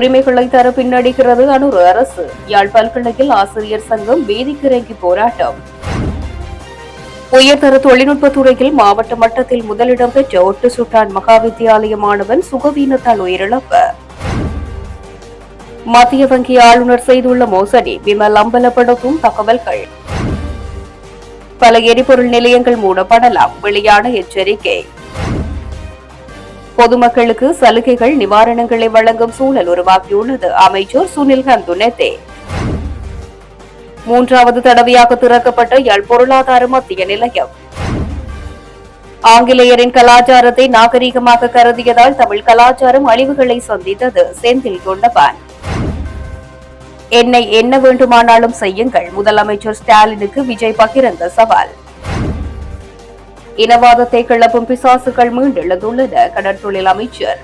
உரிமைகளை தர பின்னடிக்கிறது அனுரு அரசு. யாழ் பல்கலையில் ஆசிரியர் சங்கம் வேதிக்கிறங்கி போராட்டம். உயர்தர தொழில்நுட்பத் துறையில் மாவட்ட மட்டத்தில் முதலிடம் பெற்ற ஒட்டு சுட்டான் மகாவித்தியாலய மாணவன் சுகவீனத்தால் உயிரிழப்பு. மத்திய வங்கி ஆளுநர் செய்துள்ள மோசடி விமல் அம்பலப்படுத்தும் தகவல்கள். பல எரிபொருள் நிலையங்கள் மூடப்படலாம். வெளியான எச்சரிக்கை. பொதுமக்களுக்கு சலுகைகள் நிவாரணங்களை வழங்கும் சூழல் உருவாக்கியுள்ளது அமைச்சர் சுனில் கந்துனெத்தே மூன்றாவது தடவையாக திறக்கப்பட்ட எல் பொருளாதார மத்திய நிலையம். ஆங்கிலேயரின் கலாச்சாரத்தை நாகரீகமாக கருதியதால் தமிழ் கலாச்சாரம் அழிவுகளை சந்தித்தது செந்தில் கொண்டபான் என்னை என்ன வேண்டுமானாலும் செய்யுங்கள் முதலமைச்சர் ஸ்டாலினுக்கு விஜய் பகிரங்க சவால். இனவாதத்தை கிளப்பும் பிசாசுகள் மீண்டெழுந்துள்ளன கடற்தொழில் அமைச்சர்.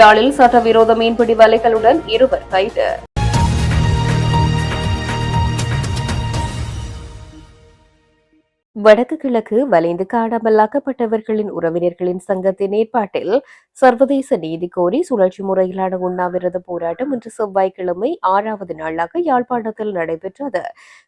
யாழில் சட்டவிரோத மீன்பிடி வலைகளுடன் இருவர் கைது. வடக்கு கிழக்கு வலைந்து காணாமலாக்கப்பட்டவர்களின் உறவினர்களின் சங்கத்தின் ஏற்பாட்டில் சர்வதேச நீதி கோரி சுழற்சி முறையிலான உண்ணாவிரத போராட்டம் இன்று செவ்வாய்க்கிழமை ஆறாவது நாளாக யாழ்ப்பாணத்தில் நடைபெற்றது.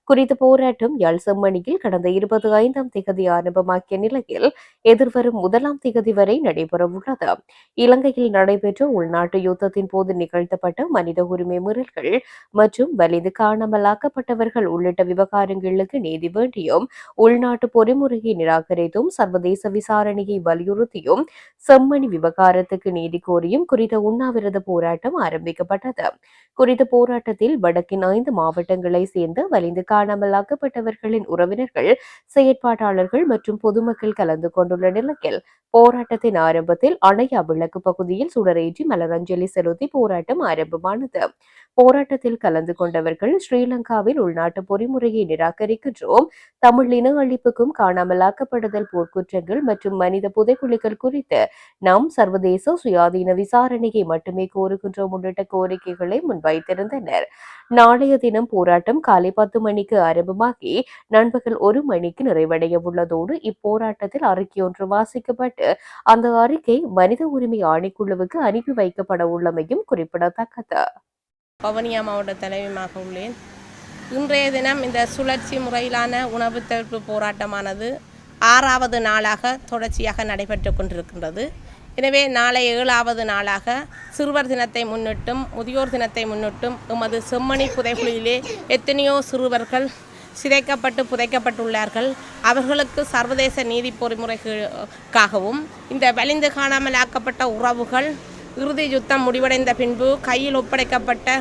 குறித்த போராட்டம் யாழ் செம்மணியில் கடந்த இருபத்தி ஐந்தாம் திகதி ஆரம்பமாக்கிய நிலையில் எதிர்வரும் முதலாம் திகதி வரை நடைபெறவுள்ளது இலங்கையில் நடைபெற்ற உள்நாட்டு யுத்தத்தின் போது நிகழ்த்தப்பட்ட மனித உரிமை மீறல்கள் மற்றும் வலிந்து காணாமலாக்கப்பட்டவர்கள் உள்ளிட்ட விவகாரங்களுக்கு நீதி வேண்டியும் உள்நாட்டு பொறிமுறையை நிராகரித்தும் சர்வதேச விசாரணையை வலியுறுத்தியும் செம்மணி விவகாரத்துக்கு நீதி கோரியும் குறித்த உண்ணாவிரத போராட்டம் ஆரம்பிக்கப்பட்டது. குறித்த போராட்டத்தில் வடக்கின் ஐந்து மாவட்டங்களை சேர்ந்த வலிந்து காணாமலாக்கப்பட்டவர்களின் உறவினர்கள் செயற்பாட்டாளர்கள் மற்றும் பொதுமக்கள் கலந்து கொண்டுள்ள நிலையில் போராட்டத்தின் ஆரம்பத்தில் அணையா விளக்கு பகுதியில் சுடரேற்றி மலரஞ்சலி செலுத்தி போராட்டம் ஆரம்பமானது. போராட்டத்தில் கலந்து கொண்டவர்கள் ஸ்ரீலங்காவில் உள்நாட்டு பொறிமுறையை நிராகரிக்கின்றோம் தமிழ் இன அழிப்புக்கும் காணாமலாக்கப்படுதல் போர்க்குற்றங்கள் மற்றும் மனித புதைக்குழிகள் குறித்து நாம் சர்வதேச சுயாதீன விசாரணையை மட்டுமே கோருகின்றோம் உள்ளிட்ட கோரிக்கைகளை முன்வைத்திருந்தனர். நாளைய தினம் போராட்டம் காலை பத்து மணிக்கு ஆரம்பமாகி நண்பகல் ஒரு மணிக்கு நிறைவடைய உள்ளதோடு இப்போராட்டத்தில் அறிக்கை ஒன்று வாசிக்கப்பட்டு அந்த அறிக்கை மனித உரிமை ஆணைக்குழுவுக்கு அனுப்பி வைக்கப்பட உள்ளமையும் குறிப்பிடத்தக்கது. பவனியா மாவட்ட தலைவியமாக உள்ளேன். இன்றைய தினம் இந்த சுழற்சி முறையிலான உணவு தடுப்பு போராட்டமானது ஆறாவது நாளாக தொடர்ச்சியாக நடைபெற்று கொண்டிருக்கின்றது. எனவே நாளை ஏழாவது நாளாக சிறுவர் தினத்தை முன்னிட்டும் முதியோர் தினத்தை முன்னிட்டும் எமது செம்மணி புதைகுழியிலே எத்தனையோ சிறுவர்கள் சிதைக்கப்பட்டு புதைக்கப்பட்டுள்ளார்கள். அவர்களுக்கு சர்வதேச நீதி பொறிமுறைகளுக்காகவும் இந்த வலிந்து காணாமல் ஆக்கப்பட்ட உறவுகள் இறுதி யுத்தம் முடிவடைந்த பின்பு கையில் ஒப்படைக்கப்பட்ட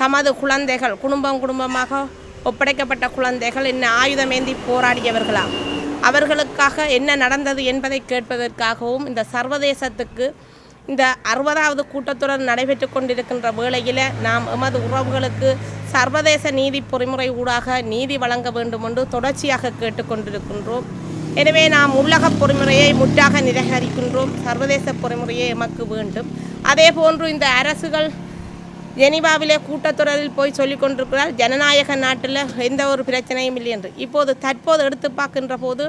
தமது குழந்தைகள் குடும்பம் குடும்பமாக ஒப்படைக்கப்பட்ட குழந்தைகள் என்ன ஆயுதமேந்தி போராடியவர்களாம். அவர்களுக்காக என்ன நடந்தது என்பதை கேட்பதற்காகவும் இந்த சர்வதேசத்துக்கு இந்த அறுபதாவது கூட்டத்தொடர் நடைபெற்று கொண்டிருக்கின்ற வேளையில் நாம் எமது உறவுகளுக்கு சர்வதேச நீதி பொறிமுறை ஊடாக நீதி வழங்க வேண்டும் என்று தொடர்ச்சியாக கேட்டுக்கொண்டிருக்கின்றோம் எனவே நாம் உள்ளக பொறிமுறையை முற்றாக நிராகரிக்கின்றோம். சர்வதேச பொறிமுறையே எமக்கு வேண்டும். அதே போன்று இந்த அரசுகள் ஜெனிவாவிலே கூட்டத்தொடரில் போய் சொல்லிக் கொண்டிருக்கிறார் ஜனநாயக நாட்டில் எந்த ஒரு பிரச்சனையும் இல்லை என்று. இப்போது தற்போது எடுத்து பார்க்கின்ற போது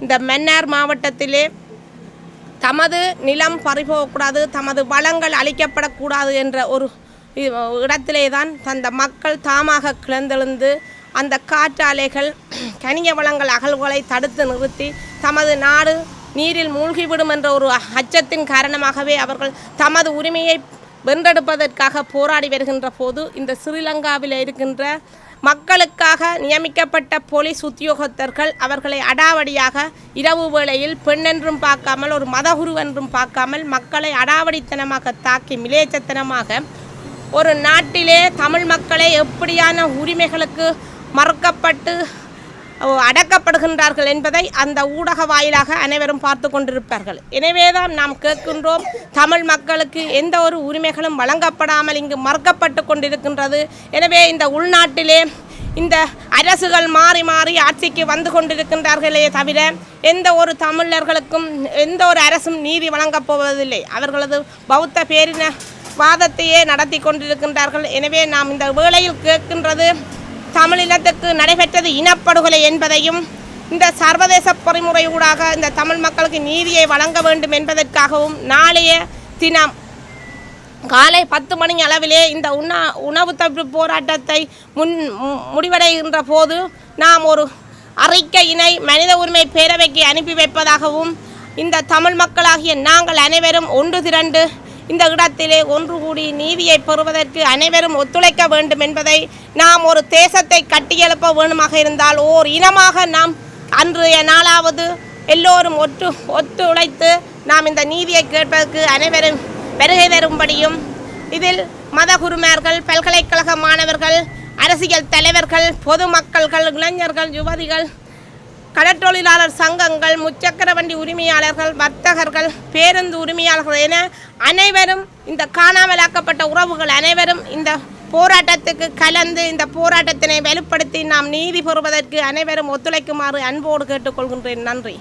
இந்த மன்னார் மாவட்டத்திலே தமது நிலம் பறிபோகக்கூடாது தமது வளங்கள் அழிக்கப்படக்கூடாது என்ற ஒரு இடத்திலே தான் தந்த மக்கள் தாமாக கிளந்தெழுந்து அந்த காற்றாலைகள் கனிய வளங்கள் அகழ்வுகளை தடுத்து நிறுத்தி தமது நாடு நீரில் மூழ்கிவிடும் என்ற ஒரு அச்சத்தின் காரணமாகவே அவர்கள் தமது உரிமையை வென்றெடுப்பதற்காக போராடி வருகின்ற போது இந்த ஸ்ரீலங்காவில் இருக்கின்ற மக்களுக்காக நியமிக்கப்பட்ட போலீஸ் உத்தியோகத்தர்கள் அவர்களை அடாவடியாக இரவு வேளையில் பெண்ணென்றும் பார்க்காமல் ஒரு மதகுரு என்றும் பார்க்காமல் மக்களை அடாவடித்தனமாக தாக்கி மிலேச்சத்தனமாக ஒரு நாட்டிலே தமிழ் மக்களை எப்படியான உரிமைகளுக்கு மறுக்கப்பட்டு அடக்கப்படுகின்றார்கள் என்பதை அந்த ஊடக வாயிலாக அனைவரும் பார்த்து கொண்டிருப்பார்கள். எனவேதான் நாம் கேட்கின்றோம் தமிழ் மக்களுக்கு எந்த ஒரு உரிமைகளும் வழங்கப்படாமல் இங்கு மறுக்கப்பட்டு கொண்டிருக்கின்றது. எனவே இந்த உள்நாட்டிலே இந்த அரசுகள் மாறி மாறி ஆட்சிக்கு வந்து கொண்டிருக்கின்றார்களே தவிர எந்த ஒரு தமிழர்களுக்கும் எந்த ஒரு அரசும் நீதி வழங்கப் போவதில்லை. அவர்களது பௌத்த பேரின வாதத்தையே நடத்தி கொண்டிருக்கின்றார்கள். எனவே நாம் இந்த வேளையில் கேட்கின்றது தமிழினத்துக்கு நடைபெற்றது இனப்படுகொலை என்பதையும் இந்த சர்வதேச பொறிமுறை ஊடாக இந்த தமிழ் மக்களுக்கு நீதியை வழங்க வேண்டும் என்பதற்காகவும் நாளைய தினம் காலை பத்து மணி அளவிலே இந்த உண்ணா உணவு தப்பு போராட்டத்தை முன் முடிவடைகின்ற போது நாம் ஒரு அறிக்கையினை மனித உரிமை பேரவைக்கு அனுப்பி வைப்பதாகவும் இந்த தமிழ் மக்களாகிய நாங்கள் அனைவரும் ஒன்று திரண்டு இந்த இடத்திலே ஒன்று கூடி நீதியை பெறுவதற்கு அனைவரும் ஒத்துழைக்க வேண்டும் என்பதை நாம் ஒரு தேசத்தை கட்டியெழுப்ப வேண்டுமாக இருந்தால் ஓர் இனமாக நாம் அன்றைய நாளாவது எல்லோரும் ஒற்று ஒத்துழைத்து நாம் இந்த நீதியை கேட்பதற்கு அனைவரும் வருகை தரும்படியும் இதில் மதகுருமார்கள் பல்கலைக்கழக மாணவர்கள் அரசியல் தலைவர்கள் பொதுமக்கள்கள் இளைஞர்கள் யுவதிகள் கடற்றொழிலாளர் சங்கங்கள் முச்சக்கர வண்டி உரிமையாளர்கள் வர்த்தகர்கள் பேருந்து உரிமையாளர்கள் என அனைவரும் இந்த காணாமலாக்கப்பட்ட உறவுகள் அனைவரும் இந்த போராட்டத்துக்கு கலந்து இந்த போராட்டத்தினை வலுப்படுத்தி நாம் நீதி பெறுவதற்கு அனைவரும் ஒத்துழைக்குமாறு அன்போடு கேட்டுக்கொள்கின்றேன். நன்றி.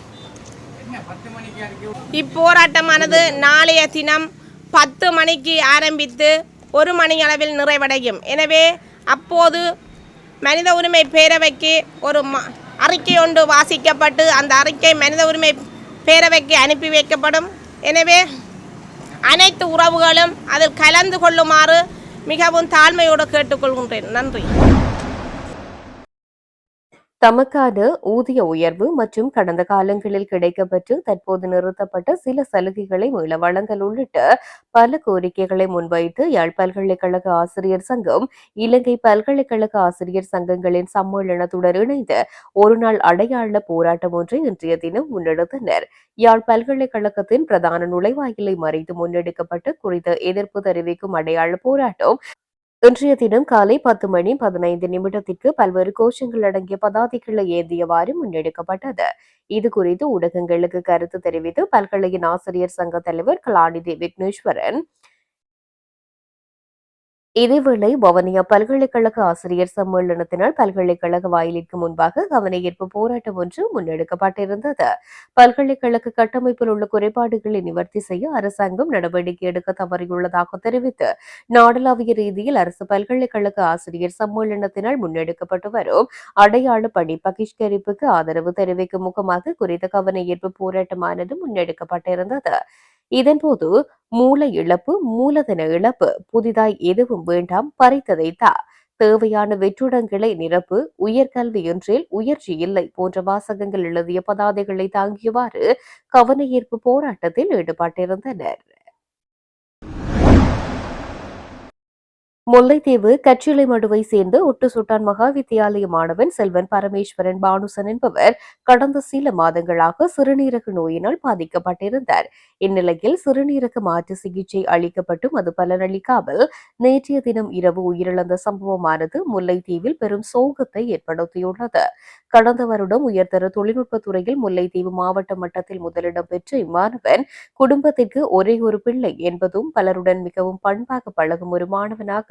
இப்போராட்டமானது நாளைய தினம் பத்து மணிக்கு ஆரம்பித்து ஒரு மணி அளவில் நிறைவடையும். எனவே அப்போது மனித உரிமை பேரவைக்கு ஒரு ம அறிக்கை ஒன்று வாசிக்கப்பட்டு அந்த அறிக்கை மனித உரிமை பேரவைக்கு அனுப்பி வைக்கப்படும். எனவே அனைத்து உறவுகளும் அதில் கலந்து கொள்ளுமாறு மிகவும் தாழ்மையோடு கேட்டுக்கொள்கின்றேன். நன்றி. தமக்கான ஊதிய உயர்வு மற்றும் கடந்த காலங்களில் கிடைக்கப்பெற்று தற்போது நிறுத்தப்பட்ட சில சலுகைகளை மீள வழங்கல் உள்ளிட்ட பல கோரிக்கைகளை முன்வைத்து யாழ் பல்கலைக்கழக ஆசிரியர் சங்கம் இலங்கை பல்கலைக்கழக ஆசிரியர் சங்கங்களின் சம்மேளனத்துடன் இணைந்து ஒருநாள் அடையாள போராட்டம் ஒன்றை இன்றைய தினம் முன்னெடுத்தனர். யாழ் பல்கலைக்கழகத்தின் பிரதான நுழைவாயிலை மறைத்து முன்னெடுக்கப்பட்ட குறித்த எதிர்ப்பு தெரிவிக்கும் அடையாள போராட்டம் இன்றைய தினம் காலை பத்து மணி பதினைந்து நிமிடத்திற்கு பல்வேறு கோஷங்கள் அடங்கிய பதாதைகளை ஏந்தியவாறு முன்னெடுக்கப்பட்டது. இது குறித்து ஊடகங்களுக்கு கருத்து தெரிவித்து பல்கலையின் ஆசிரியர் சங்க தலைவர் கலாநிதி விக்னேஸ்வரன் இதேவேளை வவுனியா பல்கலைக்கழக ஆசிரியர் சம்மேளனத்தினால் பல்கலைக்கழக வாயிலிற்கு முன்பாக கவனஈர்ப்பு போராட்டம் ஒன்று முன்னெடுக்கப்பட்டிருந்தது. பல்கலைக்கழக கட்டமைப்பில் உள்ள குறைபாடுகளை நிவர்த்தி செய்ய அரசாங்கம் நடவடிக்கை எடுக்க தவறியுள்ளதாக தெரிவித்து நாடளாவிய ரீதியில் அரசு பல்கலைக்கழக ஆசிரியர் சம்மேளனத்தினால் முன்னெடுக்கப்பட்டு வரும் அடையாள பணி பகிஷ்கரிப்புக்கு ஆதரவு தெரிவிக்கும் முகமாக குறித்த கவனஈர்ப்பு போராட்டமானது முன்னெடுக்கப்பட்டிருந்தது. இதன்போது மூல இழப்பு மூலதன இழப்பு புதிதாய் எதுவும் வேண்டாம் பறித்ததை தா. தேவையான வெற்றிடங்களை நிரப்பு உயர்கல்வி என்றில் உயர்ச்சி இல்லை போன்ற வாசகங்கள் எழுதிய பதாதைகளை தாங்கியவாறு கவன ஈர்ப்பு போராட்டத்தில் ஈடுபட்டிருந்தனர். முல்லைத்தீவு கச்சிலை மடுவை சேர்ந்த ஒட்டு சுட்டான் மகா வித்தியாலய மாணவன் செல்வன் பரமேஸ்வரன் பானுசன் என்பவர் கடந்த சில மாதங்களாக சிறுநீரக நோயினால் பாதிக்கப்பட்டிருந்தார். இந்நிலையில் சிறுநீரக மாற்று சிகிச்சை அளிக்கப்பட்டும் அது பலனளிக்காமல் நேற்றைய தினம் இரவு உயிரிழந்த சம்பவமானது முல்லைத்தீவில் பெரும் சோகத்தை ஏற்படுத்தியுள்ளது. கடந்த வருடம் உயர்தர தொழில்நுட்ப துறையில் முல்லைத்தீவு மாவட்ட மட்டத்தில் முதலிடம் பெற்ற இம்மாணவன் குடும்பத்திற்கு ஒரே ஒரு பிள்ளை என்பதும் பலருடன் மிகவும் பண்பாக பழகும் ஒரு மாணவனாக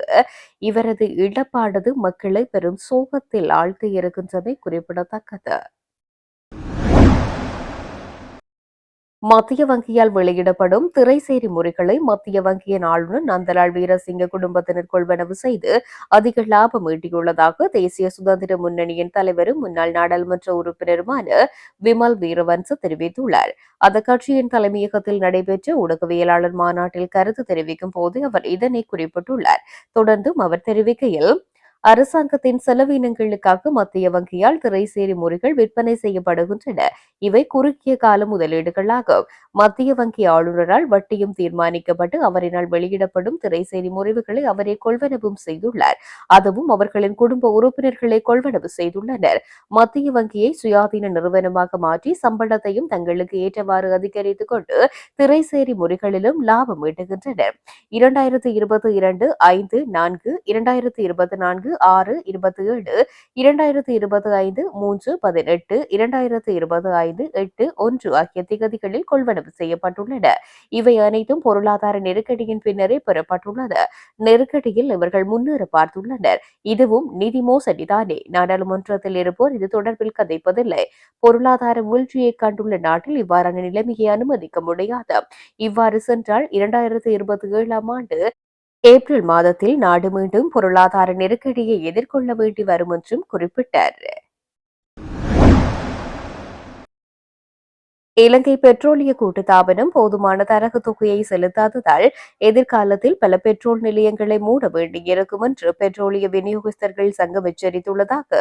இவரது இழப்பானது மக்களை பெரும் சோகத்தில் ஆழ்த்தி இருக்கின்றமை குறிப்பிடத்தக்கது. மத்திய வங்கியால் வெளியிடப்படும் திரைசேரி முறைகளை மத்திய வங்கியின் ஆளுநர் நந்தலால் வீரசிங்க குடும்பத்தினர் கொள்வனவு செய்து அதிக லாபம் ஈட்டியுள்ளதாக தேசிய சுதந்திர முன்னணியின் தலைவரும் முன்னாள் நாடாளுமன்ற உறுப்பினருமான விமல் வீரவன்ச தெரிவித்துள்ளார். அந்த கட்சியின் தலைமையகத்தில் நடைபெற்ற ஊடகவியலாளர் மாநாட்டில் கருத்து தெரிவிக்கும் போது அவர் இதனை குறிப்பிட்டுள்ளார். தொடர்ந்தும் அவர் தெரிவிக்கையில் அரசாங்கத்தின் செலவினங்களுக்காக மத்திய வங்கியால் திரைசேரி முறைகள் விற்பனை செய்யப்படுகின்றன. இவை குறுகிய கால முதலீடுகளாகும் மத்திய வங்கி ஆளுநரால் வட்டியும் தீர்மானிக்கப்பட்டு அவரினால் வெளியிடப்படும் திரைசேரி முறைவுகளை அவரே கொள்வனவும் செய்துள்ளார். அதுவும் அவர்களின் குடும்ப உறுப்பினர்களை கொள்வனவு செய்துள்ளனர். மத்திய வங்கியை சுயாதீன நிறுவனமாக மாற்றி சம்பளத்தையும் தங்களுக்கு ஏற்றவாறு அதிகரித்துக் கொண்டு திரைசேரி முறைகளிலும் லாபம் ஈட்டுகின்றனர். இரண்டாயிரத்தி இருபத்தி இரண்டு ஐந்து நான்கு இரண்டாயிரத்தி இருபத்தி நான்கு நான்கு ஆறு இருபத்தி ஏழு இரண்டாயிரத்து இருபத்தி ஐந்து மூன்று பதினெட்டு இரண்டாயிரத்து இருபத்தி ஐந்து எட்டு ஒன்று ஆகிய திகதிகளில் கொள்வனவு செய்யப்பட்டுள்ளன. இவை அனைத்தும் பொருளாதார நெருக்கடியின் பின்னரே பெறப்பட்டுள்ளது நெருக்கடியில் இவர்கள் முன்னேற பார்த்துள்ளனர். இதுவும் நிதி மோசடிதானே. நாடாளுமன்றத்தில் இருப்போர் இது தொடர்பில் கதைப்பதில்லை. பொருளாதார வீழ்ச்சியை கண்டுள்ள நாட்டில் இவ்வாறான நிலைமையை அனுமதிக்க முடியாது இவ்வாறு சென்றால் இரண்டாயிரத்து இருபத்தி ஏழாம் ஆண்டு ஏப்ரல் மாதத்தில் நாடு மீண்டும் பொருளாதார நெருக்கடியை எதிர்கொள்ள வேண்டி வரும் என்றும் குறிப்பிட்டார். இலங்கை பெட்ரோலிய கூட்டுத்தாபனம் போதுமான தரகு தொகையை செலுத்தாததால் எதிர்காலத்தில் பல பெட்ரோல் நிலையங்களை மூட வேண்டியிருக்கும் என்று பெட்ரோலிய விநியோகஸ்தர்கள் சங்கம் எச்சரித்துள்ளதாக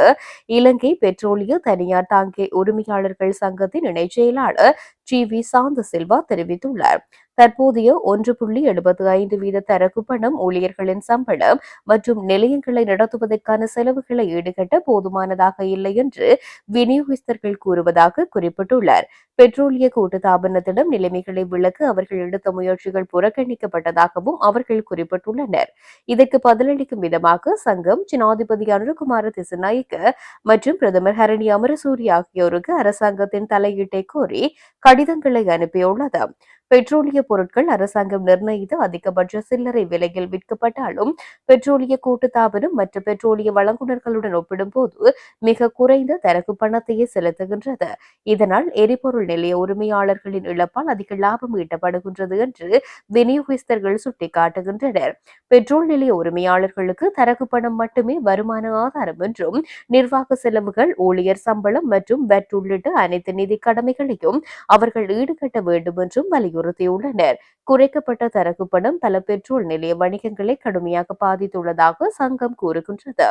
இலங்கை பெட்ரோலிய தனியார் தாங்கிய உரிமையாளர்கள் சங்கத்தின் இணைச் செயலாளர் ஜி வி சாந்த சில்வா தெரிவித்துள்ளார். தற்போதைய ஒன்று புள்ளி எழுபத்தி ஐந்து வீத தரகு பணம் ஊழியர்களின் சம்பளம் மற்றும் நிலையங்களை நடத்துவதற்கான செலவுகளை ஈடுகட்ட போதுமானதாக இல்லை என்று விநியோகஸ்தர்கள் கூறுவதாக குறிப்பிட்டுள்ளார். பெட்ரோலிய கூட்டுத்தாபனத்திடம் நிலைமைகளை விளக்க அவர்கள் எடுத்த முயற்சிகள் புறக்கணிக்கப்பட்டதாகவும் அவர்கள் குறிப்பிட்டுள்ளனர். இதற்கு பதிலளிக்கும் விதமாக சங்கம் ஜனாதிபதி அனுரகுமார திசுநாயக்க மற்றும் பிரதமர் ஹரணி அமரசூரி ஆகியோருக்கு அரசாங்கத்தின் தலையீட்டை கோரி கடிதங்களை அனுப்பியுள்ளது பெட்ரோலிய பொருட்கள் அரசாங்கம் நிர்ணயித்த அதிகபட்ச சில்லறை விலையில் விற்கப்பட்டாலும் பெட்ரோலிய கூட்டுத்தாபனம் மற்ற பெட்ரோலிய வழங்குநர்களுடன் ஒப்பிடும்போது மிக குறைந்த தரகு பணத்தையே செலுத்துகின்றது. இதனால் எரிபொருள் நிலைய உரிமையாளர்களின் இழப்பால் அதிக லாபம் ஈட்டப்படுகின்றது என்று விநியோகஸ்தர்கள் சுட்டிக்காட்டுகின்றனர். பெட்ரோல் நிலைய உரிமையாளர்களுக்கு தரகு பணம் மட்டுமே வருமான ஆதாரம் என்றும் நிர்வாக செலவுகள் ஊழியர் சம்பளம் மற்றும் வெட் உள்ளிட்ட அனைத்து நிதி கடமைகளையும் அவர்கள் ஈடுகட்ட வேண்டும் என்றும் வலியுறுத்தியுள்ளனர் குறைக்கப்பட்ட தரகு பணம் பல பெட்ரோல் நிலைய வணிகங்களை கடுமையாக பாதித்துள்ளதாக சங்கம் கூறுகின்றது.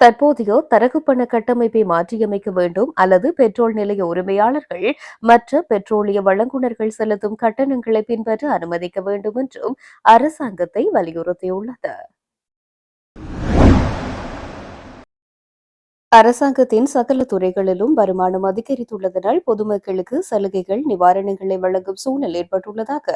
தற்போதைய தரகு பண கட்டமைப்பை மாற்றியமைக்க வேண்டும் அல்லது பெட்ரோல் நிலைய உரிமையாளர்கள் மற்ற பெட்ரோலிய வழங்குனர்கள் செலுத்தும் கட்டணங்களை பின்பற்ற அனுமதிக்க வேண்டும் என்றும் அரசாங்கத்தை வலியுறுத்தியுள்ளது. அரசாங்கத்தின் சகல துறைகளிலும் வருமானம் அதிகரித்துள்ளதனால் பொதுமக்களுக்கு சலுகைகள் நிவாரணங்களை வழங்கும் சூழல் ஏற்பட்டுள்ளதாக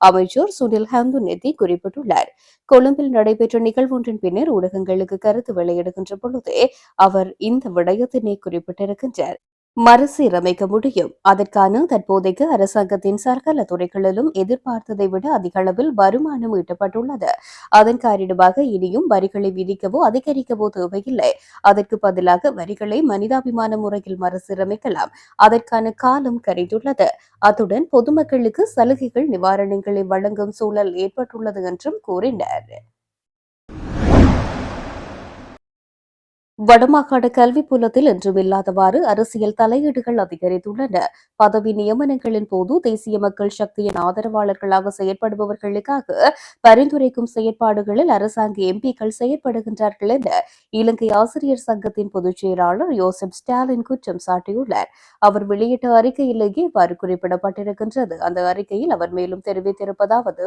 அமைச்சர் சுனில் ஹம்துநெத்தி குறிப்பிட்டுள்ளார். கொழும்பில் நடைபெற்ற நிகழ்வொன்றின் பின்னர் ஊடகங்களுக்கு கருத்து வெளியிடுகின்ற பொழுதே அவர் இந்த விடயத்தினை குறிப்பிட்டிருக்கின்றார். மறுசீரமைக்க முடியும். அதற்கான தற்போதைக்கு அரசாங்கத்தின் சகல துறைகளிலும் எதிர்பார்த்ததை விட அதிக அளவில் வருமானம் ஈட்டப்பட்டுள்ளது. அதன் காரணமாக இனியும் வரிகளை விதிக்கவோ அதிகரிக்கவோ தேவையில்லை. அதற்கு பதிலாக வரிகளை மனிதாபிமான முறையில் மறுசீரமைக்கலாம். அதற்கான காலம் கரைந்துள்ளது அத்துடன் பொதுமக்களுக்கு சலுகைகள் நிவாரணங்களை வழங்கும் சூழல் ஏற்பட்டுள்ளது என்றும் கூறினார். வடமாகாண கல்வி புலத்தில் என்றும் இல்லாதவாறு அரசியல் தலையீடுகள் அதிகரித்துள்ளன. பதவி நியமனங்களின் போது தேசிய மக்கள் சக்தியின் ஆதரவாளர்களாக செயற்படுபவர்களுக்காக பரிந்துரைக்கும் செயற்பாடுகளில் அரசாங்க எம்பிக்கள் செயற்படுகின்றார்கள் என இலங்கை ஆசிரியர் சங்கத்தின் பொதுச் செயலாளர் யோசப் ஸ்டாலின் குற்றம் சாட்டியுள்ளார். அவர் வெளியிட்ட அறிக்கையிலேயே இவ்வாறு குறிப்பிடப்பட்டிருக்கின்றது. அந்த அறிக்கையில் அவர் மேலும் தெரிவித்திருப்பதாவது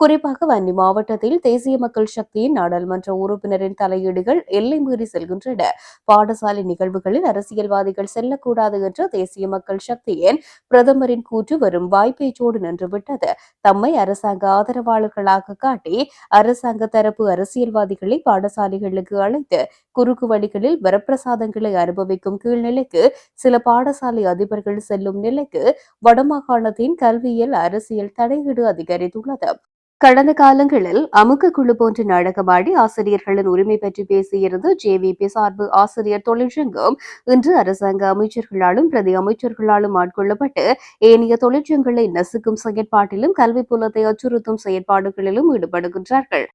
குறிப்பாக வன்னி மாவட்டத்தில் தேசிய மக்கள் சக்தியின் நாடாளுமன்ற உறுப்பினரின் தலையீடுகள் எல்லை மீறி செல்கின்றன. பாடசாலை நிகழ்வுகளில் அரசியல்வாதிகள் செல்லக்கூடாது என்ற தேசிய மக்கள் சக்தியின் பிரதமரின் கூற்று வரும் வாய்ப்பேச்சோடு நின்றுவிட்டது. தம்மை அரசாங்க ஆதரவாளர்களாக காட்டி அரசாங்க தரப்பு அரசியல்வாதிகளை பாடசாலைகளுக்கு அழைத்து குறுக்கு வழிகளில் வரப்பிரசாதங்களை அனுபவிக்கும் கீழ்நிலைக்கு சில பாடசாலை அதிபர்கள் செல்லும் நிலைக்கு வடமாகாணத்தின் கல்வியியல் அரசியல் தலையீடு அதிகரித்துள்ளது. கடந்த காலங்களில் அமுக குழு போன்ற நாடகமாடி ஆசிரியர்களின் உரிமை பற்றி பேசியிருந்த ஜேவிபி சார்பு ஆசிரியர் தொழிற்சங்கம் இன்று அரசாங்க அமைச்சர்களாலும் பிரதி அமைச்சர்களாலும் ஆட்கொள்ளப்பட்டு ஏனைய தொழிற்சங்களை நசுக்கும் செயற்பாட்டிலும் கல்வி புலத்தை அச்சுறுத்தும் செயற்பாடுகளிலும் ஈடுபடுகின்றார்கள்.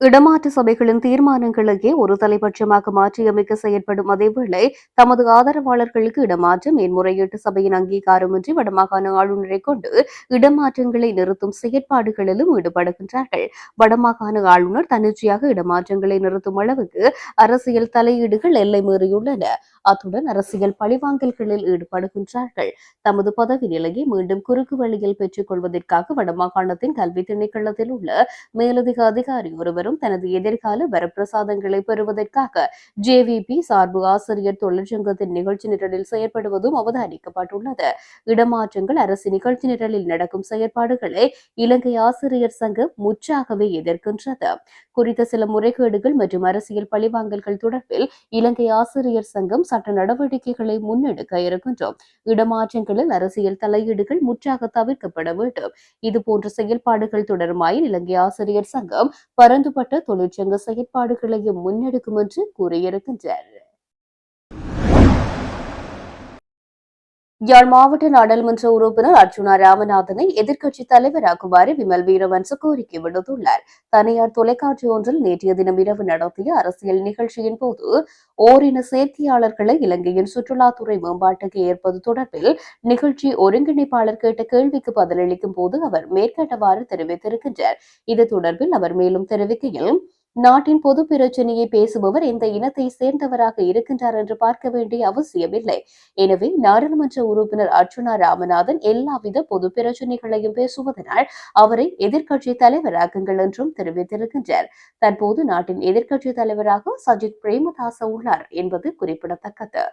இடமாற்று சபைகளின் தீர்மானங்களையே ஒரு தலைபட்சமாக மாற்றியமைக்க செயற்படும் அதேவேளை தமது ஆதரவாளர்களுக்கு இடமாற்றம் மேன்முறையீட்டு சபையின் அங்கீகாரமின்றி வடமாகாண ஆளுநரை கொண்டு இடமாற்றங்களை நிறுத்தும் செயற்பாடுகளிலும் ஈடுபடுகின்றார்கள். வடமாகாண ஆளுநர் தன்னிச்சையாக இடமாற்றங்களை நிறுத்தும் அளவுக்கு அரசியல் தலையீடுகள் எல்லை மீறியுள்ளன. அத்துடன் அரசியல் பழிவாங்கல்களில் ஈடுபடுகின்றார்கள். தமது பதவி நிலையை மீண்டும் குறுக்கு வழியில் பெற்றுக் கொள்வதற்காக வடமாகாணத்தின் கல்வி திணைக்களத்தில் உள்ள மேலதிக அதிகாரி ஒருவரும் தனது எதிர்கால வரப்பிரசாதங்களை பெறுவதற்காக ஜேவிபி சார்பு ஆசிரியர் தொழிற்சங்கத்தின் நிகழ்ச்சி நிரலில் செயற்படுவதும் அவதானிக்கப்பட்டுள்ளது. இடமாற்றங்கள் அரசு நிகழ்ச்சி நிரலில் நடக்கும் செயற்பாடுகளை இலங்கை ஆசிரியர் சங்கம் முற்றாகவே எதிர்க்கின்றது. குறித்த சில முறைகேடுகள் மற்றும் அரசியல் பழிவாங்கல்கள் தொடர்பில் இலங்கை ஆசிரியர் சங்கம் சட்ட நடவடிக்கைகளை முன்னெடுக்க இருக்கின்றோம். இடமாற்றங்களில் அரசியல் தலையீடுகள் முற்றாக தவிர்க்கப்பட வேண்டும். இதுபோன்ற செயல்பாடுகள் தொடருமாயின் இலங்கை ஆசிரியர் சங்கம் பரந்துபட்ட தொழிற்சங்க செயற்பாடுகளையும் முன்னெடுக்கும் என்று கூறியிருக்கின்றார். யாழ் மாவட்ட நாடாளுமன்ற உறுப்பினர் அர்ஜுனா ராமநாதனை எதிர்க்கட்சித் தலைவராக்குமாறு விமல் வீரவன்சு கோரிக்கை விடுத்துள்ளார். தனியார் தொலைக்காட்சி ஒன்றில் நேற்றைய தினம் இரவு நடத்திய அரசியல் நிகழ்ச்சியின் போது ஓரின சேர்த்தியாளர்களை இலங்கையின் சுற்றுலாத்துறை மேம்பாட்டுக்கு ஏற்பது தொடர்பில் நிகழ்ச்சி ஒருங்கிணைப்பாளர் கேட்ட கேள்விக்கு பதிலளிக்கும் போது அவர் மேற்கண்டவாறு தெரிவித்திருக்கின்றார். இது தொடர்பில் அவர் மேலும் தெரிவிக்கையில் நாட்டின் பொது பிரச்சனையை பேசுபவர் எந்த இனத்தை சேர்ந்தவராக இருக்கின்றார் என்று பார்க்க வேண்டிய அவசியமில்லை. எனவே நாடாளுமன்ற உறுப்பினர் அர்ச்சுனா ராமநாதன் எல்லாவித பொது பிரச்சனைகளையும் பேசுவதனால் அவரை எதிர்க்கட்சி தலைவராக்குங்கள் என்றும் தெரிவித்திருக்கின்றார். தற்போது நாட்டின் எதிர்க்கட்சி தலைவராக சஜித் பிரேமதாச உள்ளார் என்பது குறிப்பிடத்தக்கது.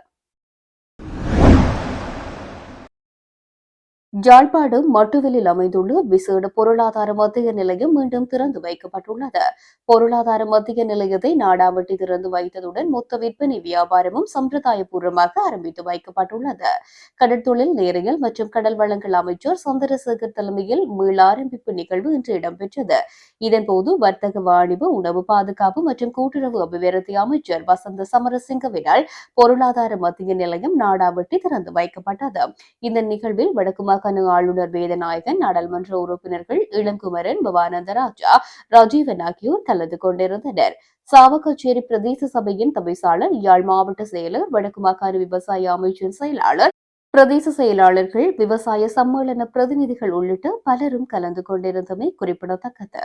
ஜாழ்ப்பாணம் மட்டுவிலில் அமைந்துள்ள விசேட பொருளாதார மத்திய நிலையம் மீண்டும் திறந்து வைக்கப்பட்டுள்ளது. பொருளாதார மத்திய நிலையத்தை நாடாவட்டி திறந்து வைத்ததுடன் மொத்த விற்பனை வியாபாரமும் சம்பிரதாயபூர்வமாக ஆரம்பித்து வைக்கப்பட்டுள்ளது. கடற்தொழில் நேரியல் மற்றும் கடல் வளங்கள் அமைச்சர் சந்திரசேகர் தலைமையில் மீளாரம்பிப்பு நிகழ்வு இன்று இடம்பெற்றது. இதன்போது வர்த்தக வாணிபு உணவு பாதுகாப்பு மற்றும் கூட்டுறவு அபிவிருத்தி அமைச்சர் வசந்த சமரசிங்கவினால் பொருளாதார மத்திய நிலையம் நாடாவட்டி திறந்து வைக்கப்பட்டது. இந்த நிகழ்வில் வடக்கு மாகாண ஆளுநர் வேதநாயகன் நாடாளுமன்ற உறுப்பினர்கள் இளங்குமரன் பவானந்த ராஜா ராஜீவன் ஆகியோர் கலந்து கொண்டிருந்தனர். சாவகச்சேரி பிரதேச சபையின் தவிசாளர் யாழ் மாவட்ட செயலர் வடக்கு மாகாண விவசாய அமைச்சின் செயலாளர் பிரதேச செயலாளர்கள் விவசாய சம்மேளன பிரதிநிதிகள் உள்ளிட்ட பலரும் கலந்து கொண்டிருந்தமை குறிப்பிடத்தக்கது.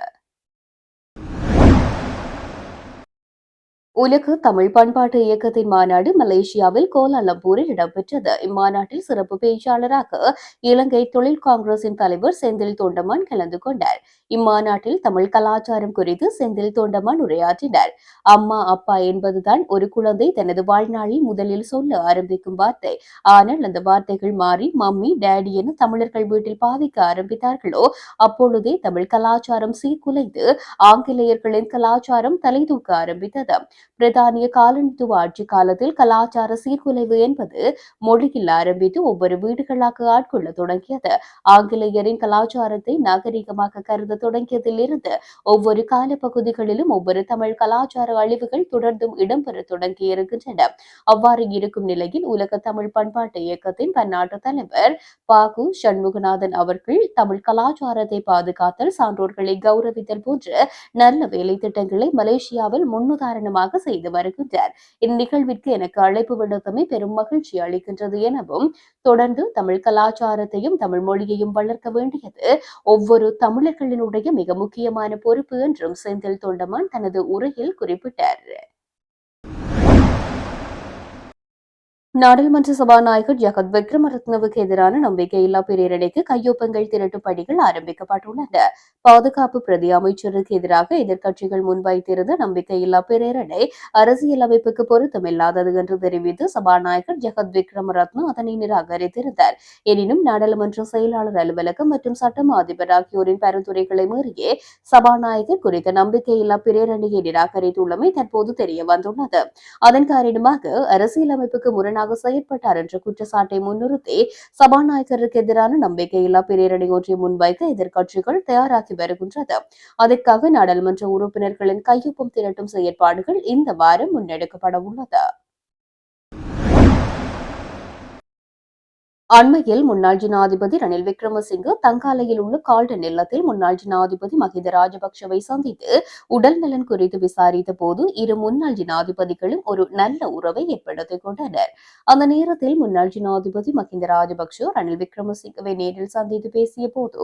உலக தமிழ் பண்பாட்டு இயக்கத்தின் மாநாடு மலேசியாவில் கோலாலம்பூரில் இடம்பெற்றது. இம்மாநாட்டில் சிறப்பு பேச்சாளராக இலங்கை தொழில் காங்கிரசின் தலைவர் செந்தில் தொண்டமான் கலந்து கொண்டார். இம்மாநாட்டில் தமிழ் கலாச்சாரம் குறித்து செந்தில் தொண்டமான் உரையாற்றினார். அம்மா அப்பா என்பதுதான் ஒரு குழந்தை தனது வாழ்நாளில் முதலில் சொல்ல ஆரம்பிக்கும் வார்த்தை. ஆனால் அந்த வார்த்தைகள் மாறி மம்மி டேடி என தமிழர்கள் வீட்டில் பாவிக்க ஆரம்பித்தார்களோ அப்பொழுதே தமிழ் கலாச்சாரம் சீர்குலைந்து ஆங்கிலேயர்களின் கலாச்சாரம் தலை தூக்க ஆரம்பித்தது. பிரித்தானிய காலனித்துவ ஆட்சி காலத்தில் கலாச்சார சீர்குலைவு என்பது மொழியில் ஆரம்பித்து ஒவ்வொரு வீடுகளாக ஆட்கொள்ள தொடங்கியது. ஆங்கிலேயரின் கலாச்சாரத்தை நாகரிகமாக கருத தொடங்கியதிலிருந்து ஒவ்வொரு காலப்பகுதிகளிலும் ஒவ்வொரு தமிழ் கலாச்சார அழிவுகள் தொடர்ந்தும் இடம்பெற தொடங்கியிருக்கின்றன அவ்வாறு இருக்கும் நிலையில் உலக தமிழ் பண்பாட்டு இயக்கத்தின் பன்னாட்டு தலைவர் பாகு சண்முகநாதன் அவர்கள் தமிழ் கலாச்சாரத்தை பாதுகாத்தல் சான்றோர்களை கௌரவித்தல் போன்ற நல்ல வேலை திட்டங்களை மலேசியாவில் முன்னுதாரணமாக செய்து வருகின்றார். இந்நிகழ்விற்கு எனக்கு அழைப்பு விடுத்தமை பெரும் மகிழ்ச்சி அளிக்கின்றது எனவும் தொடர்ந்து தமிழ் கலாச்சாரத்தையும் தமிழ் மொழியையும் வளர்க்க வேண்டியது ஒவ்வொரு தமிழர்களினுடைய மிக முக்கியமான பொறுப்பு என்றும் செந்தில் தொண்டமான் தனது உரையில் குறிப்பிட்டார். நாடாளுமன்ற சபாநாயகர் ஜகத் விக்ரமரத்னவுக்கு எதிரான நம்பிக்கையில்லா பிரேரணைக்கு கையொப்பங்கள் திரட்டும் பணிகள் ஆரம்பிக்கப்பட்டுள்ளன. பாதுகாப்பு பிரதி அமைச்சருக்கு எதிராக எதிர்க்கட்சிகள் முன்வைத்திருந்த நம்பிக்கையில்லா பிரேரணை அரசியல் அமைப்புக்கு பொருத்தமில்லாதது என்று தெரிவித்து சபாநாயகர் ஜகத் விக்ரமரத்ன அதனை நிராகரித்திருந்தார். எனினும் நாடாளுமன்ற செயலாளர் அலுவலகம் மற்றும் சட்டமா அதிபர் ஆகியோரின் பரிந்துரைகளை மீறியே சபாநாயகர் குறித்த நம்பிக்கையில்லா பிரேரணையை நிராகரித்துள்ளமை தற்போது தெரிய வந்துள்ளது அதன் காரணமாக அரசியலமைப்புக்கு முரணாக செயற்பட்டார் என்ற குற்றச்சாட்டை முன்னிறுத்தி சபாநாயகருக்கு எதிரான நம்பிக்கையில்லா பிரேரணை ஒன்றை முன்வைக்க எதிர்க்கட்சிகள் தயாராகி வருகின்றது. அதற்காக நாடாளுமன்ற உறுப்பினர்களின் கையொப்பம் திரட்டும் செயற்பாடுகள் இந்த வாரம் முன்னெடுக்கப்பட உள்ளது. அண்மையில் முன்னாள் ஜனாதிபதி ரணில் விக்ரமசிங்கே தங்காலையில் உள்ள கால்டன் இல்லத்தில் முன்னாள் ஜனாதிபதி மஹிந்த ராஜபக்சவை சந்தித்து உடல் நலன் குறித்து விசாரித்த போது இரு முன்னாள் ஜனாதிபதிகளும் ஒரு நல்ல உறவை ஏற்படுத்திக் கொண்டனர். அந்த நேரத்தில் முன்னாள் ஜனாதிபதி மஹிந்த ராஜபக்ஷ ரணில் விக்ரமசிங்கவை நேரில் சந்தித்து பேசிய போது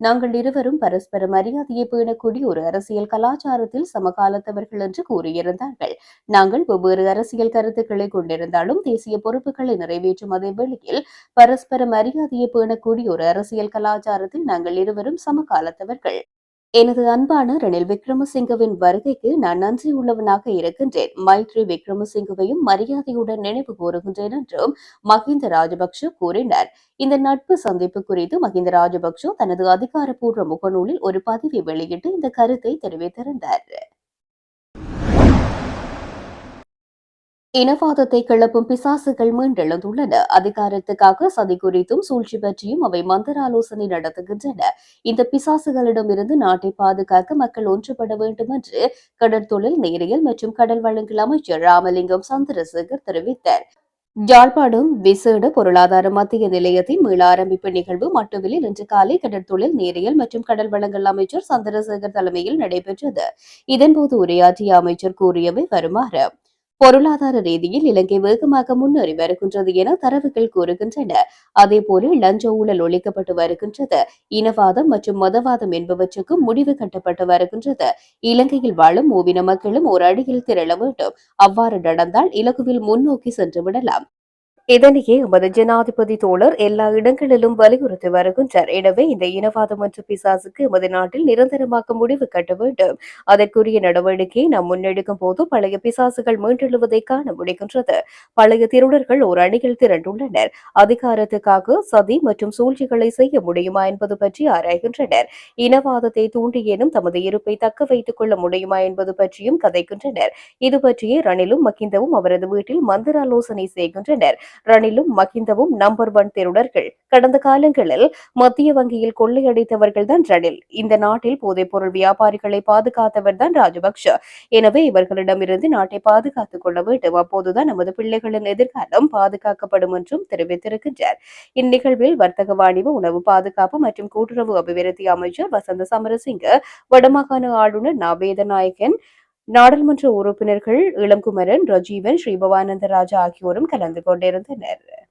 நாங்கள் இருவரும் பரஸ்பர மரியாதையை பேணக்கூடிய ஒரு அரசியல் கலாச்சாரத்தில் சமகாலத்தவர்கள் என்று கூறியிருந்தார்கள். நாங்கள் வெவ்வேறு அரசியல் கருத்துக்களை கொண்டிருந்தாலும் தேசிய பொறுப்புகளை நிறைவேற்றும் அதே வேளையில் பரஸ்பர மரியாதையை பேணக்கூடிய ஒரு அரசியல் கலாச்சாரத்தில் நாங்கள் இருவரும் சமகாலத்தவர்கள். எனது அன்பான ரணில் விக்ரமசிங்கவின் வருகைக்கு நான் நன்றி உள்ளவனாக இருக்கின்றேன். மைத்ரி விக்ரமசிங்கவையும் மரியாதையுடன் நினைவு கூறுகின்றேன் என்றும் மஹிந்த ராஜபக்ஷ கூறினார். இந்த நட்பு சந்திப்பு குறித்து மஹிந்த ராஜபக்ஷ தனது அதிகாரப்பூர்வ முகநூலில் ஒரு பதிவை வெளியிட்டு இந்த கருத்தை தெரிவித்திருந்தார். இனவாதத்தை கிளப்பும் பிசாசுகள் மீண்டெழுந்துள்ளன. அதிகாரத்துக்காக சதி குறித்தும் சூழ்ச்சி பற்றியும் அவை மந்திர ஆலோசனை நடத்துகின்றன. இந்த பிசாசுகளிடமிருந்து நாட்டை பாதுகாக்க மக்கள் ஒன்றுபட வேண்டும் என்று கடற்தொழில் நேரியல் மற்றும் கடல் வழங்கல் அமைச்சர் ராமலிங்கம் சந்திரசேகர் தெரிவித்தார். ஜாழ்ப்பாணம் விசேட பொருளாதார மத்திய நிலையத்தின் மீள ஆரம்பிப்பு நிகழ்வு மட்டுவிலில் இன்று காலை கடற்தொழில் நேரியல் மற்றும் கடல் வளங்கள் அமைச்சர் சந்திரசேகர் தலைமையில் நடைபெற்றது. இதன்போது உரையாற்றிய அமைச்சர் கூறியவை வருமாறு. பொருளாதார ரீதியில் இலங்கை வேகமாக முன்னேறி வருகின்றது என தரவுகள் கூறுகின்றன. அதேபோல லஞ்ச ஊழல் ஒழிக்கப்பட்டு வருகின்றது. இனவாதம் மற்றும் மதவாதம் என்பவற்றுக்கும் முடிவு கட்டப்பட்டு வருகின்றது. இலங்கையில் வாழும் மூவின மக்களும் ஒரு அடியில் திரள வேண்டும். அவ்வாறு நடந்தால் இலகுவில் முன்னோக்கி சென்று விடலாம். இதனையே எமது ஜனாதிபதி தோழர் எல்லா இடங்களிலும் வலியுறுத்தி வருகின்றார். எனவே இந்த இனவாதம் மற்றும் பிசாசுக்கு எமது நாட்டில் நிரந்தரமாக முடிவு கட்ட வேண்டும். அதற்குரிய நடவடிக்கையை நாம் முன்னெடுக்கும் போது பழைய பிசாசுகள் மீண்டெழுவதை காண முடிகின்றது. பழைய திருடர்கள் ஒரு அணியில் திரண்டுள்ளனர். அதிகாரத்துக்காக சதி மற்றும் சூழ்ச்சிகளை செய்ய முடியுமா என்பது பற்றி ஆராய்கின்றனர். இனவாதத்தை தூண்டியேனும் தமது இருப்பை தக்க வைத்துக் கொள்ள முடியுமா என்பது பற்றியும் கதைக்கின்றனர். இது பற்றியே ரணிலும் மகிந்தவும் அவரது வீட்டில் மந்திர ஆலோசனை செய்கின்றனர். ரணிலும் மகிந்தவும் நம்பர் ஒன் திருடர்கள். கடந்த காலங்களில் மத்திய வங்கியில் கொள்ளையடித்தவர்கள் தான் ரணில். இந்த நாட்டில் போதைப் பொருள் வியாபாரிகளை பாதுகாத்தவர் தான் ராஜபக்ஷ. எனவே இவர்களிடமிருந்து நாட்டை பாதுகாத்துக் கொள்ள வேண்டும். அப்போதுதான் நமது பிள்ளைகளின் எதிர்காலம் பாதுகாக்கப்படும் என்றும் தெரிவித்திருக்கின்றார். இந்நிகழ்வில் வர்த்தக வாணிப உணவு பாதுகாப்பு மற்றும் கூட்டுறவு அபிவிருத்தி அமைச்சர் வசந்த சமரசிங்க வடமாகாண ஆளுநர் நாபேதநாயகன் நாடாளுமன்ற உறுப்பினர்கள் இளங்குமரன் ரஜீவன் ஸ்ரீபவானந்த ராஜா ஆகியோரும் கலந்து கொண்டிருந்தனர்.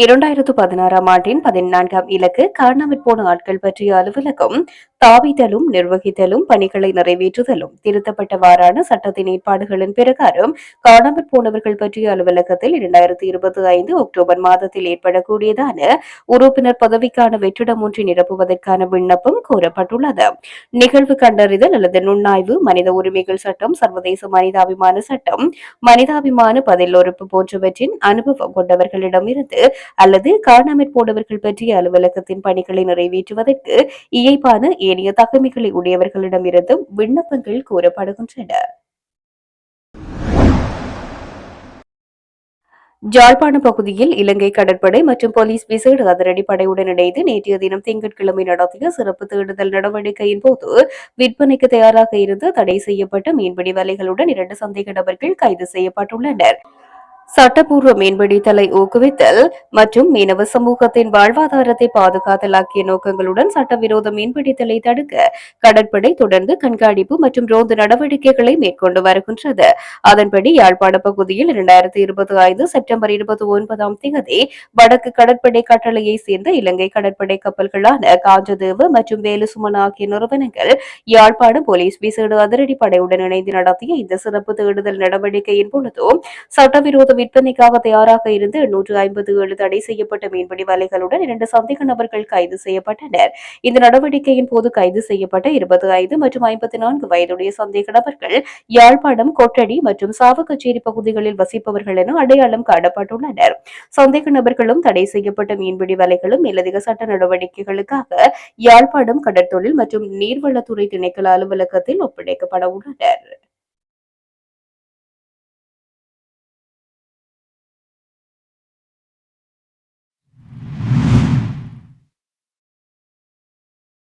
இரண்டாயிரத்து பதினாறாம் ஆண்டின் பதினான்காம் இலக்கு காணாமற் போன ஆட்கள் பற்றிய அலுவலகம் தாவிதலும் நிர்வகித்தலும் பணிகளை நிறைவேற்றுதலும் திருத்தப்பட்ட வாரான சட்டத்தின் ஏற்பாடுகளின் பிரகாரம் காணாமற் போனவர்கள் பற்றிய அலுவலகத்தில் இரண்டாயிரத்தி இருபத்தி ஐந்து அக்டோபர் மாதத்தில் ஏற்படக்கூடியதான உறுப்பினர் பதவிக்கான வெற்றிடம் ஒன்றை நிரப்புவதற்கான விண்ணப்பம் கோரப்பட்டுள்ளது. நிகழ்வு கண்டறிதல் அல்லது நுண்ணாய்வு மனித உரிமைகள் சட்டம் சர்வதேச மனிதாபிமான சட்டம் மனிதாபிமான பதில் உறுப்பு போன்றவற்றின் அனுபவம் கொண்டவர்களிடமிருந்து அல்லது காணாமற் போனவர்கள் பற்றிய அலுவலகத்தின் பணிகளை நிறைவேற்றுவதற்கு இயைப்பான ஏனைய தகமைகளை உடையவர்களிடமிருந்தும் விண்ணப்பங்கள் கூறப்படுகின்றன. ஜாழ்ப்பாணம் பகுதியில் இலங்கை கடற்படை மற்றும் போலீஸ் விசேட அதிரடிப்படையுடன் இணைந்து நேற்றைய தினம் திங்கட்கிழமை நடத்திய சிறப்பு தேடுதல் நடவடிக்கையின் போது விற்பனைக்கு தயாராக இருந்து தடை செய்யப்பட்ட மீன்பிடி வலைகளுடன் இரண்டு சந்தேக நபர்கள் கைது செய்யப்பட்டுள்ளனர். சட்டப்பூர்வ மீன்பிடித்தலை ஊக்குவித்தல் மற்றும் மீனவ சமூகத்தின் வாழ்வாதாரத்தை பாதுகாத்தல் ஆகிய நோக்கங்களுடன் சட்டவிரோத மீன்பிடித்தலை தடுக்க கடற்படை தொடர்ந்து கண்காணிப்பு மற்றும் ரோந்து நடவடிக்கைகளை மேற்கொண்டு வருகின்றது. அதன்படி யாழ்ப்பாண பகுதியில் இரண்டாயிரத்தி இருபத்தி ஐந்து செப்டம்பர் இருபத்தி ஒன்பதாம் தேதி வடக்கு கடற்படை கட்டளையை சேர்ந்த இலங்கை கடற்படை கப்பல்களான காஞ்சதேவ மற்றும் வேலுசுமன் ஆகிய நிறுவனங்கள் யாழ்ப்பாண போலீஸ் விசேட அதிரடி படையுடன் இணைந்து நடத்திய இந்த சிறப்பு தேடுதல் நடவடிக்கையின் பொழுதும் சட்டவிரோத விற்பனைக்காக தயாராக இருந்து எண்ணூற்று ஐம்பது ஏழு தடை செய்யப்பட்ட மீன்பிடி வலைகளுடன் இரண்டு சந்தேக நபர்கள் கைது செய்யப்பட்டனர். இந்த நடவடிக்கையின் போது கைது செய்யப்பட்ட இருபது ஐந்து மற்றும் ஐம்பத்தி நான்கு வயதுடைய சந்தேக நபர்கள் யாழ்ப்பாணம் கொட்டடி மற்றும் சாவகச்சேரி பகுதிகளில் வசிப்பவர்கள் என அடையாளம் காணப்பட்டுள்ளனர். சந்தேக நபர்களும் தடை செய்யப்பட்ட மீன்பிடி வலைகளும் மேலதிக சட்ட நடவடிக்கைகளுக்காக யாழ்ப்பாணம் கடற்தொழில் மற்றும் நீர்வளத்துறை திணைக்கள அலுவலகத்தில் ஒப்படைக்கப்பட உள்ளனர்.